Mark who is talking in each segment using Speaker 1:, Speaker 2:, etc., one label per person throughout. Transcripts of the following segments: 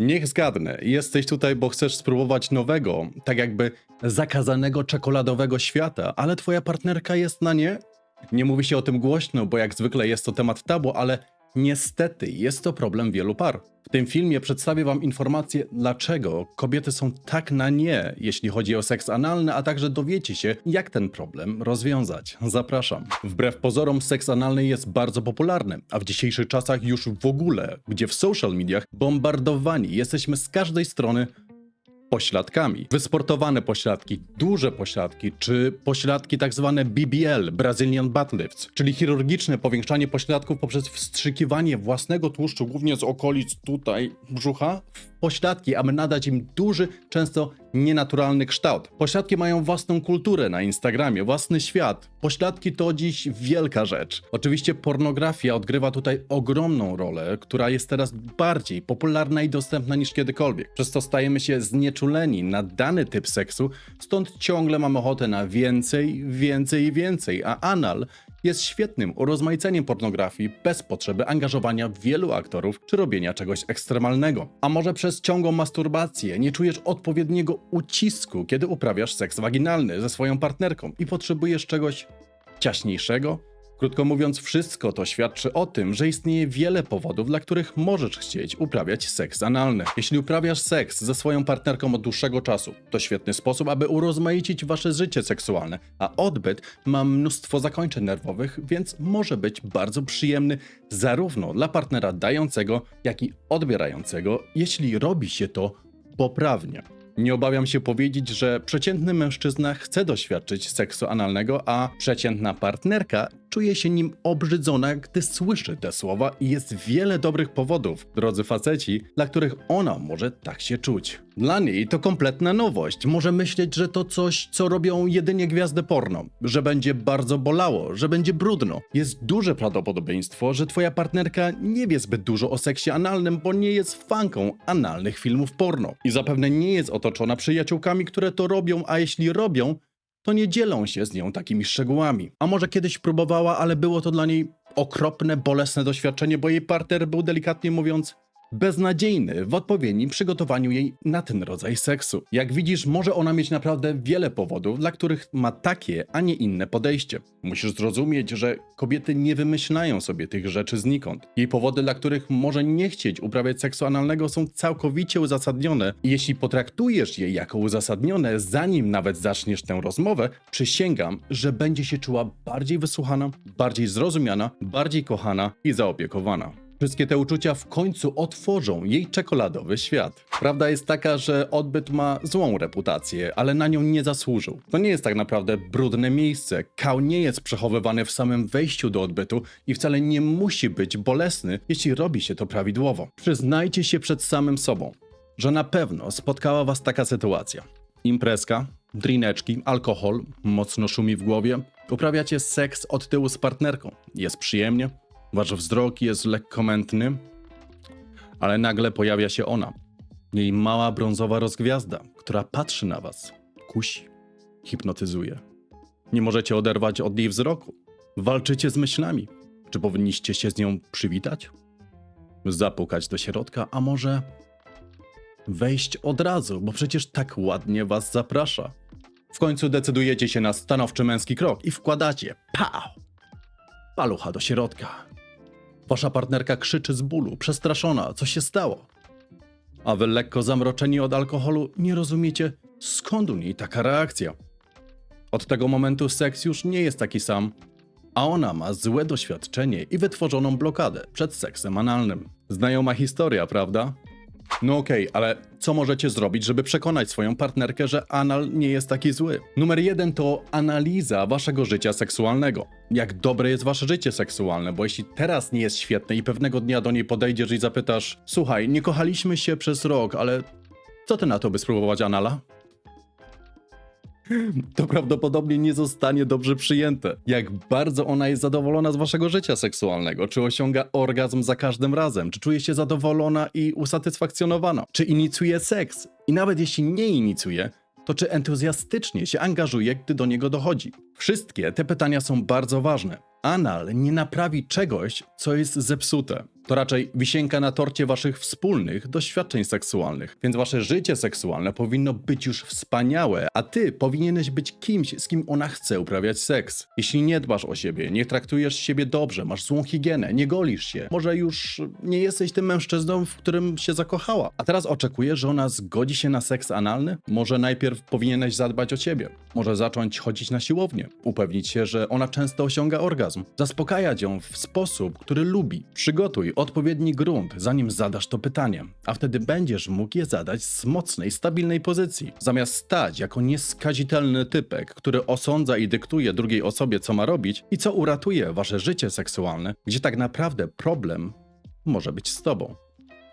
Speaker 1: Niech zgadnę, jesteś tutaj, bo chcesz spróbować nowego, tak jakby zakazanego czekoladowego świata, ale twoja partnerka jest na nie? Nie mówi się o tym głośno, bo jak zwykle jest to temat tabu, ale niestety jest to problem wielu par. W tym filmie przedstawię wam informację, dlaczego kobiety są tak na nie, jeśli chodzi o seks analny, a także dowiecie się, jak ten problem rozwiązać. Zapraszam. Wbrew pozorom, seks analny jest bardzo popularny, a w dzisiejszych czasach już w ogóle, gdzie w social mediach bombardowani jesteśmy z każdej strony pośladkami. Wysportowane pośladki, duże pośladki, czy pośladki tak zwane BBL, Brazilian Butt Lifts, czyli chirurgiczne powiększanie pośladków poprzez wstrzykiwanie własnego tłuszczu, głównie z okolic tutaj brzucha, pośladki, aby nadać im duży, często nienaturalny kształt. Pośladki mają własną kulturę na Instagramie, własny świat. Pośladki to dziś wielka rzecz. Oczywiście pornografia odgrywa tutaj ogromną rolę, która jest teraz bardziej popularna i dostępna niż kiedykolwiek. Przez to stajemy się znieczuleni na dany typ seksu, stąd ciągle mamy ochotę na więcej, więcej i więcej, a anal jest świetnym urozmaiceniem pornografii bez potrzeby angażowania wielu aktorów czy robienia czegoś ekstremalnego. A może przez ciągłą masturbację nie czujesz odpowiedniego ucisku, kiedy uprawiasz seks waginalny ze swoją partnerką i potrzebujesz czegoś ciaśniejszego? Krótko mówiąc, wszystko to świadczy o tym, że istnieje wiele powodów, dla których możesz chcieć uprawiać seks analny. Jeśli uprawiasz seks ze swoją partnerką od dłuższego czasu, to świetny sposób, aby urozmaicić wasze życie seksualne, a odbyt ma mnóstwo zakończeń nerwowych, więc może być bardzo przyjemny zarówno dla partnera dającego, jak i odbierającego, jeśli robi się to poprawnie. Nie obawiam się powiedzieć, że przeciętny mężczyzna chce doświadczyć seksu analnego, a przeciętna partnerka czuje się nim obrzydzona, gdy słyszy te słowa i jest wiele dobrych powodów, drodzy faceci, dla których ona może tak się czuć. Dla niej to kompletna nowość. Może myśleć, że to coś, co robią jedynie gwiazdy porno, że będzie bardzo bolało, że będzie brudno. Jest duże prawdopodobieństwo, że twoja partnerka nie wie zbyt dużo o seksie analnym, bo nie jest fanką analnych filmów porno i zapewne nie jest otoczona przyjaciółkami, które to robią, a jeśli robią, to nie dzielą się z nią takimi szczegółami. A może kiedyś próbowała, ale było to dla niej okropne, bolesne doświadczenie, bo jej partner był delikatnie mówiąc beznadziejny w odpowiednim przygotowaniu jej na ten rodzaj seksu. Jak widzisz, może ona mieć naprawdę wiele powodów, dla których ma takie, a nie inne podejście. Musisz zrozumieć, że kobiety nie wymyślają sobie tych rzeczy znikąd. Jej powody, dla których może nie chcieć uprawiać seksu analnego są całkowicie uzasadnione jeśli potraktujesz je jako uzasadnione, zanim nawet zaczniesz tę rozmowę, przysięgam, że będzie się czuła bardziej wysłuchana, bardziej zrozumiana, bardziej kochana i zaopiekowana. Wszystkie te uczucia w końcu otworzą jej czekoladowy świat. Prawda jest taka, że odbyt ma złą reputację, ale na nią nie zasłużył. To nie jest tak naprawdę brudne miejsce. Kał nie jest przechowywany w samym wejściu do odbytu i wcale nie musi być bolesny, jeśli robi się to prawidłowo. Przyznajcie się przed samym sobą, że na pewno spotkała was taka sytuacja. Imprezka, drineczki, alkohol, mocno szumi w głowie. Uprawiacie seks od tyłu z partnerką. Jest przyjemnie, Wasz wzrok jest lekko mętny, ale nagle pojawia się ona. Jej mała brązowa rozgwiazda, która patrzy na was, kusi, hipnotyzuje. Nie możecie oderwać od jej wzroku. Walczycie z myślami. Czy powinniście się z nią przywitać? Zapukać do środka, a może wejść od razu, bo przecież tak ładnie was zaprasza. W końcu decydujecie się na stanowczy męski krok i wkładacie, pał, palucha do środka. Wasza partnerka krzyczy z bólu, przestraszona, co się stało. A wy lekko zamroczeni od alkoholu nie rozumiecie, skąd u niej taka reakcja. Od tego momentu seks już nie jest taki sam, a ona ma złe doświadczenie i wytworzoną blokadę przed seksem analnym. Znajoma historia, prawda? No okej, ale co możecie zrobić, żeby przekonać swoją partnerkę, że anal nie jest taki zły? Numer jeden to analiza waszego życia seksualnego. Jak dobre jest wasze życie seksualne, bo jeśli teraz nie jest świetne i pewnego dnia do niej podejdziesz i zapytasz Słuchaj, nie kochaliśmy się przez rok, ale co ty na to, by spróbować anala? To prawdopodobnie nie zostanie dobrze przyjęte. Jak bardzo ona jest zadowolona z waszego życia seksualnego, czy osiąga orgazm za każdym razem, czy czuje się zadowolona i usatysfakcjonowana, czy inicjuje seks i nawet jeśli nie inicjuje, to czy entuzjastycznie się angażuje, gdy do niego dochodzi. Wszystkie te pytania są bardzo ważne. Anal nie naprawi czegoś, co jest zepsute. To raczej wisienka na torcie waszych wspólnych doświadczeń seksualnych. Więc wasze życie seksualne powinno być już wspaniałe, a ty powinieneś być kimś, z kim ona chce uprawiać seks. Jeśli nie dbasz o siebie, nie traktujesz siebie dobrze, masz złą higienę, nie golisz się, może już nie jesteś tym mężczyzną, w którym się zakochała, a teraz oczekujesz, że ona zgodzi się na seks analny? Może najpierw powinieneś zadbać o ciebie, może zacząć chodzić na siłownię, upewnić się, że ona często osiąga orgazm, zaspokajać ją w sposób, który lubi. Przygotuj odpowiedni grunt, zanim zadasz to pytanie, a wtedy będziesz mógł je zadać z mocnej, stabilnej pozycji. Zamiast stać jako nieskazitelny typek, który osądza i dyktuje drugiej osobie, co ma robić i co uratuje wasze życie seksualne, gdzie tak naprawdę problem może być z tobą.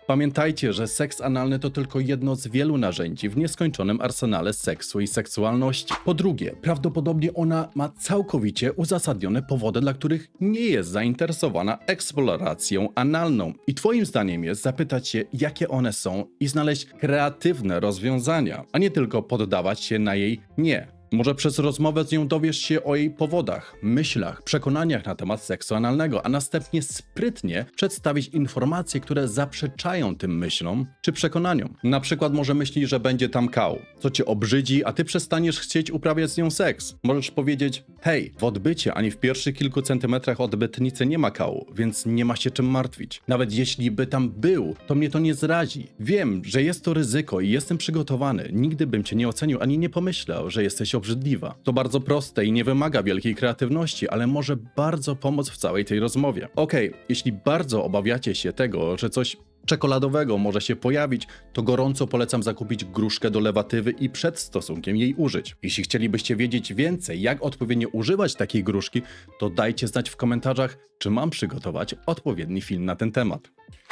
Speaker 1: Pamiętajcie, że seks analny to tylko jedno z wielu narzędzi w nieskończonym arsenale seksu i seksualności. Po drugie, prawdopodobnie ona ma całkowicie uzasadnione powody, dla których nie jest zainteresowana eksploracją analną. I Twoim zdaniem jest zapytać się, jakie one są i znaleźć kreatywne rozwiązania, a nie tylko poddawać się na jej nie. Może przez rozmowę z nią dowiesz się o jej powodach, myślach, przekonaniach na temat seksu analnego, a następnie sprytnie przedstawić informacje, które zaprzeczają tym myślom czy przekonaniom. Na przykład może myśli, że będzie tam kał, co cię obrzydzi, a ty przestaniesz chcieć uprawiać z nią seks. Możesz powiedzieć, hej, w odbycie ani w pierwszych kilku centymetrach odbytnicy nie ma kału, więc nie ma się czym martwić. Nawet jeśli by tam był, to mnie to nie zrazi. Wiem, że jest to ryzyko i jestem przygotowany. Nigdy bym cię nie ocenił ani nie pomyślał, że jesteś obrzydliwa. To bardzo proste i nie wymaga wielkiej kreatywności, ale może bardzo pomóc w całej tej rozmowie. Okej, jeśli bardzo obawiacie się tego, że coś czekoladowego może się pojawić, to gorąco polecam zakupić gruszkę do lewatywy i przed stosunkiem jej użyć. Jeśli chcielibyście wiedzieć więcej, jak odpowiednio używać takiej gruszki, to dajcie znać w komentarzach, czy mam przygotować odpowiedni film na ten temat.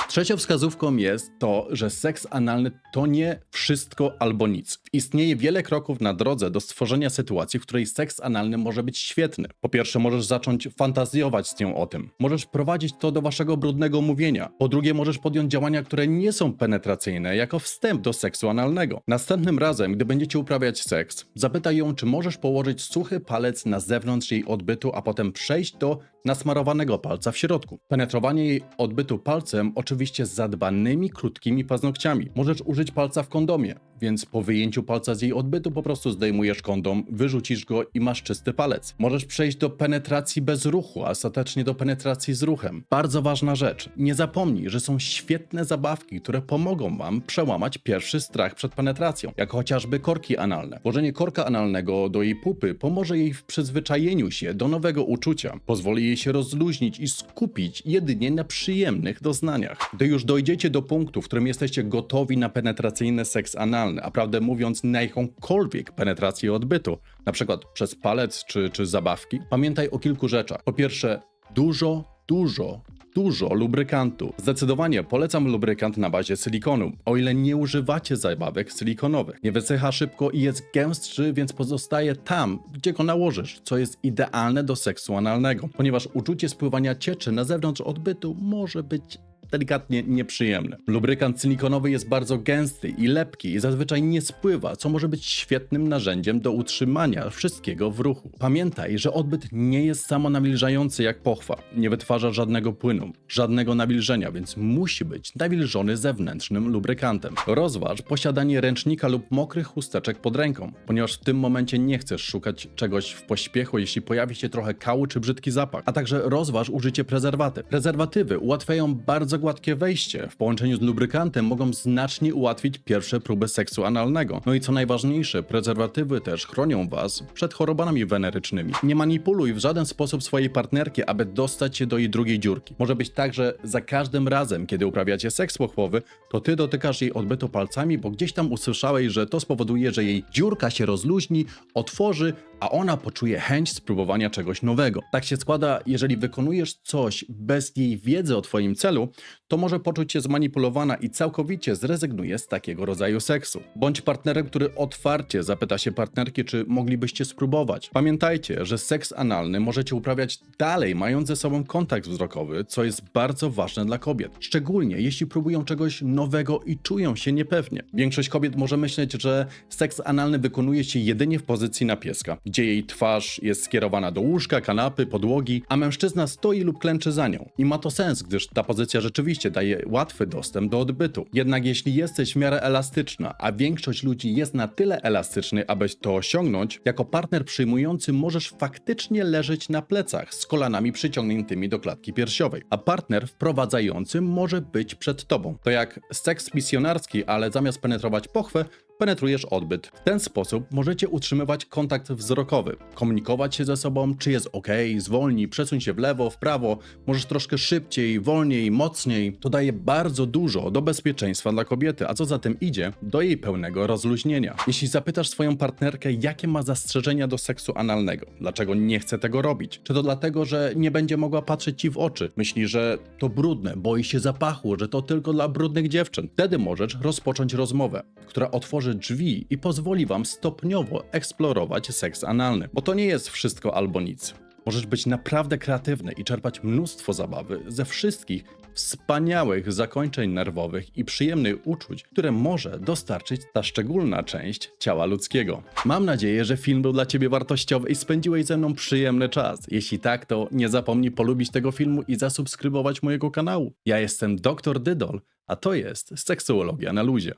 Speaker 1: Trzecią wskazówką jest to, że seks analny to nie wszystko albo nic. Istnieje wiele kroków na drodze do stworzenia sytuacji, w której seks analny może być świetny. Po pierwsze, możesz zacząć fantazjować z nią o tym. Możesz wprowadzić to do waszego brudnego mówienia. Po drugie, możesz podjąć działania, które nie są penetracyjne, jako wstęp do seksu analnego. Następnym razem, gdy będziecie uprawiać seks, zapytaj ją, czy możesz położyć suchy palec na zewnątrz jej odbytu, a potem przejść do nasmarowanego palca w środku. Penetrowanie jej odbytu palcem oczywiście z zadbanymi, krótkimi paznokciami. Możesz użyć palca w kondomie, więc po wyjęciu palca z jej odbytu po prostu zdejmujesz kondom, wyrzucisz go i masz czysty palec. Możesz przejść do penetracji bez ruchu, a ostatecznie do penetracji z ruchem. Bardzo ważna rzecz. Nie zapomnij, że są świetne zabawki, które pomogą wam przełamać pierwszy strach przed penetracją, jak chociażby korki analne. Włożenie korka analnego do jej pupy pomoże jej w przyzwyczajeniu się do nowego uczucia. Pozwoli jej się rozluźnić i skupić jedynie na przyjemnych doznaniach. Gdy już dojdziecie do punktu, w którym jesteście gotowi na penetracyjny seks analny, a prawdę mówiąc na jakąkolwiek penetrację odbytu, na przykład przez palec czy, czy zabawki, pamiętaj o kilku rzeczach. Po pierwsze, dużo, dużo, dużo lubrykantu. Zdecydowanie polecam lubrykant na bazie silikonu, o ile nie używacie zabawek silikonowych. Nie wysycha szybko i jest gęstszy, więc pozostaje tam, gdzie go nałożysz, co jest idealne do seksu analnego, ponieważ uczucie spływania cieczy na zewnątrz odbytu może być delikatnie nieprzyjemny. Lubrykant silikonowy jest bardzo gęsty i lepki i zazwyczaj nie spływa, co może być świetnym narzędziem do utrzymania wszystkiego w ruchu. Pamiętaj, że odbyt nie jest samonawilżający jak pochwa. Nie wytwarza żadnego płynu, żadnego nawilżenia, więc musi być nawilżony zewnętrznym lubrykantem. Rozważ posiadanie ręcznika lub mokrych chusteczek pod ręką, ponieważ w tym momencie nie chcesz szukać czegoś w pośpiechu, jeśli pojawi się trochę kału czy brzydki zapach. A także rozważ użycie prezerwatyw. Prezerwatywy ułatwiają bardzo gładkie wejście. W połączeniu z lubrykantem mogą znacznie ułatwić pierwsze próby seksu analnego. No i co najważniejsze, prezerwatywy też chronią Was przed chorobami wenerycznymi. Nie manipuluj w żaden sposób swojej partnerki, aby dostać się do jej drugiej dziurki. Może być tak, że za każdym razem, kiedy uprawiacie seks pochwowy, to Ty dotykasz jej odbytu palcami, bo gdzieś tam usłyszałeś, że to spowoduje, że jej dziurka się rozluźni, otworzy, a ona poczuje chęć spróbowania czegoś nowego. Tak się składa, jeżeli wykonujesz coś bez jej wiedzy o Twoim celu, to może poczuć się zmanipulowana i całkowicie zrezygnuje z takiego rodzaju seksu. Bądź partnerem, który otwarcie zapyta się partnerki, czy moglibyście spróbować. Pamiętajcie, że seks analny możecie uprawiać dalej, mając ze sobą kontakt wzrokowy, co jest bardzo ważne dla kobiet. Szczególnie jeśli próbują czegoś nowego i czują się niepewnie. Większość kobiet może myśleć, że seks analny wykonuje się jedynie w pozycji na pieska. Gdzie jej twarz jest skierowana do łóżka, kanapy, podłogi, a mężczyzna stoi lub klęczy za nią. I ma to sens, gdyż ta pozycja rzeczywiście daje łatwy dostęp do odbytu. Jednak jeśli jesteś w miarę elastyczna, a większość ludzi jest na tyle elastyczny, aby to osiągnąć, jako partner przyjmujący możesz faktycznie leżeć na plecach z kolanami przyciągniętymi do klatki piersiowej, a partner wprowadzający może być przed tobą. To jak seks misjonarski, ale zamiast penetrować pochwę, penetrujesz odbyt. W ten sposób możecie utrzymywać kontakt wzrokowy, komunikować się ze sobą, czy jest ok, zwolnij, przesuń się w lewo, w prawo, możesz troszkę szybciej, wolniej, mocniej. To daje bardzo dużo do bezpieczeństwa dla kobiety, a co za tym idzie, do jej pełnego rozluźnienia. Jeśli zapytasz swoją partnerkę, jakie ma zastrzeżenia do seksu analnego, dlaczego nie chce tego robić, czy to dlatego, że nie będzie mogła patrzeć ci w oczy, myśli, że to brudne, boi się zapachu, że to tylko dla brudnych dziewczyn, wtedy możesz rozpocząć rozmowę, która otworzy drzwi i pozwoli wam stopniowo eksplorować seks analny, bo to nie jest wszystko albo nic. Możesz być naprawdę kreatywny i czerpać mnóstwo zabawy ze wszystkich wspaniałych zakończeń nerwowych i przyjemnych uczuć, które może dostarczyć ta szczególna część ciała ludzkiego. Mam nadzieję, że film był dla Ciebie wartościowy i spędziłeś ze mną przyjemny czas. Jeśli tak, to nie zapomnij polubić tego filmu i zasubskrybować mojego kanału. Ja jestem Dr. Dydol, a to jest Seksuologia na Luzie.